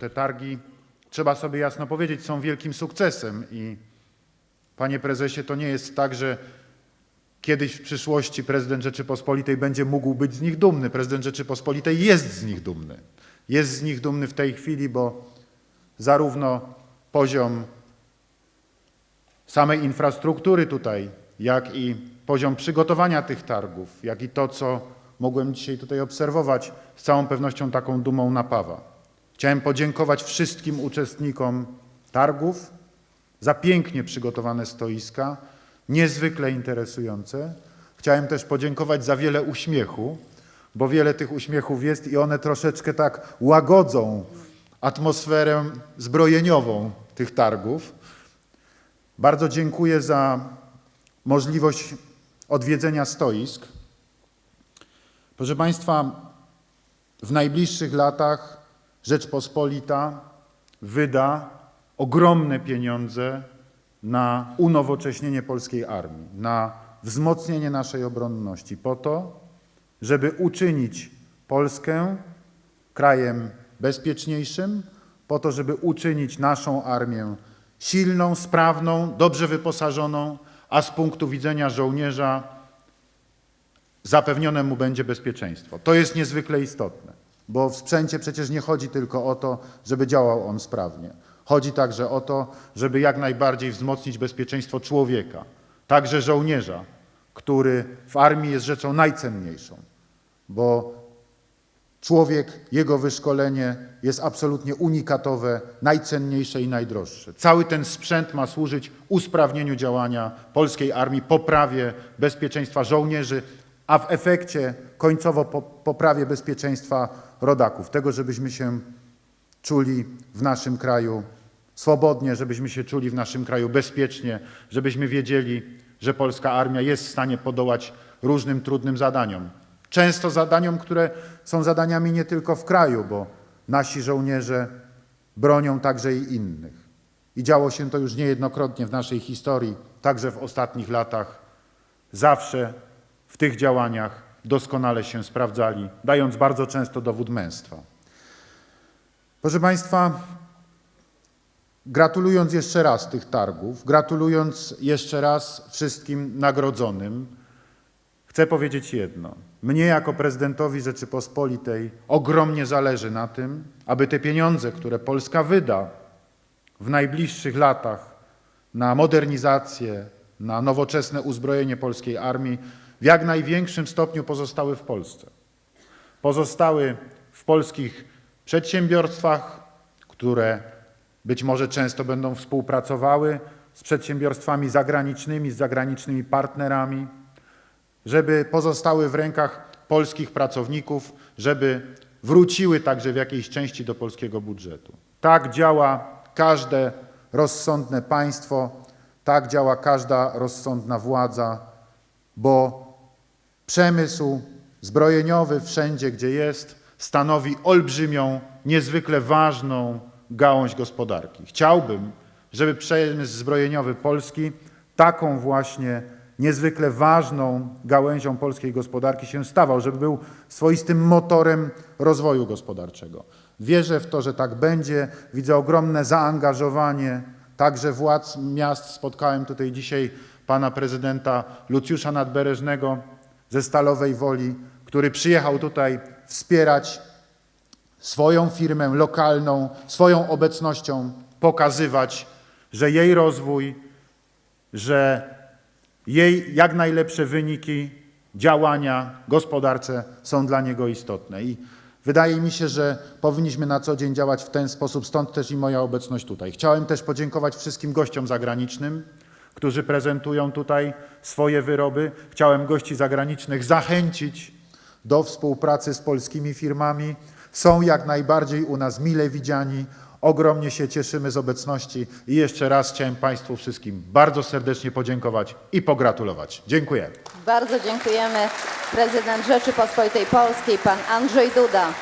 Te targi, trzeba sobie jasno powiedzieć, są wielkim sukcesem i panie prezesie, to nie jest tak, że kiedyś w przyszłości prezydent Rzeczypospolitej będzie mógł być z nich dumny. Prezydent Rzeczypospolitej jest z nich dumny. Jest z nich dumny w tej chwili, bo zarówno poziom samej infrastruktury tutaj, jak i poziom przygotowania tych targów, jak i to, co mogłem dzisiaj tutaj obserwować, z całą pewnością taką dumą napawa. Chciałem podziękować wszystkim uczestnikom targów za pięknie przygotowane stoiska, niezwykle interesujące. Chciałem też podziękować za wiele uśmiechu, bo wiele tych uśmiechów jest i one troszeczkę tak łagodzą atmosferę zbrojeniową tych targów. Bardzo dziękuję za możliwość odwiedzenia stoisk. Proszę Państwa, w najbliższych latach Rzeczpospolita wyda ogromne pieniądze na unowocześnienie polskiej armii, na wzmocnienie naszej obronności, po to, żeby uczynić Polskę krajem bezpieczniejszym, po to, żeby uczynić naszą armię silną, sprawną, dobrze wyposażoną, a z punktu widzenia żołnierza zapewnione mu będzie bezpieczeństwo. To jest niezwykle istotne, bo w sprzęcie przecież nie chodzi tylko o to, żeby działał on sprawnie. Chodzi także o to, żeby jak najbardziej wzmocnić bezpieczeństwo człowieka, także żołnierza, który w armii jest rzeczą najcenniejszą, bo człowiek, jego wyszkolenie jest absolutnie unikatowe, najcenniejsze i najdroższe. Cały ten sprzęt ma służyć usprawnieniu działania polskiej armii, poprawie bezpieczeństwa żołnierzy, a w efekcie końcowo po- poprawie bezpieczeństwa rodaków, tego, żebyśmy się czuli w naszym kraju swobodnie, żebyśmy się czuli w naszym kraju bezpiecznie, żebyśmy wiedzieli, że polska armia jest w stanie podołać różnym trudnym zadaniom. Często zadaniom, które są zadaniami nie tylko w kraju, bo nasi żołnierze bronią także i innych. I działo się to już niejednokrotnie w naszej historii, także w ostatnich latach. Zawsze w tych działaniach doskonale się sprawdzali, dając bardzo często dowód męstwa. Proszę Państwa, gratulując jeszcze raz tych targów, gratulując jeszcze raz wszystkim nagrodzonym, chcę powiedzieć jedno. Mnie jako prezydentowi Rzeczypospolitej ogromnie zależy na tym, aby te pieniądze, które Polska wyda w najbliższych latach na modernizację, na nowoczesne uzbrojenie polskiej armii, w jak największym stopniu pozostały w Polsce pozostały w polskich przedsiębiorstwach, które być może często będą współpracowały z przedsiębiorstwami zagranicznymi, z zagranicznymi partnerami, żeby pozostały w rękach polskich pracowników, żeby wróciły także w jakiejś części do polskiego budżetu. Tak działa każde rozsądne państwo, tak działa każda rozsądna władza, bo Przemysł zbrojeniowy wszędzie, gdzie jest, stanowi olbrzymią, niezwykle ważną gałąź gospodarki. Chciałbym, żeby przemysł zbrojeniowy Polski taką właśnie niezwykle ważną gałęzią polskiej gospodarki się stawał, żeby był swoistym motorem rozwoju gospodarczego. Wierzę w to, że tak będzie. Widzę ogromne zaangażowanie także władz miast. Spotkałem tutaj dzisiaj pana prezydenta Lucjusza Nadbereżnego ze Stalowej Woli, który przyjechał tutaj wspierać swoją firmę lokalną, swoją obecnością pokazywać, że jej rozwój, że jej jak najlepsze wyniki, działania gospodarcze są dla niego istotne. I wydaje mi się, że powinniśmy na co dzień działać w ten sposób, stąd też i moja obecność tutaj. Chciałem też podziękować wszystkim gościom zagranicznym, którzy prezentują tutaj swoje wyroby. Chciałem gości zagranicznych zachęcić do współpracy z polskimi firmami. Są jak najbardziej u nas mile widziani. Ogromnie się cieszymy z obecności i jeszcze raz chciałem Państwu wszystkim bardzo serdecznie podziękować i pogratulować. Dziękuję. Bardzo dziękujemy. Prezydent Rzeczypospolitej Polskiej, pan Andrzej Duda.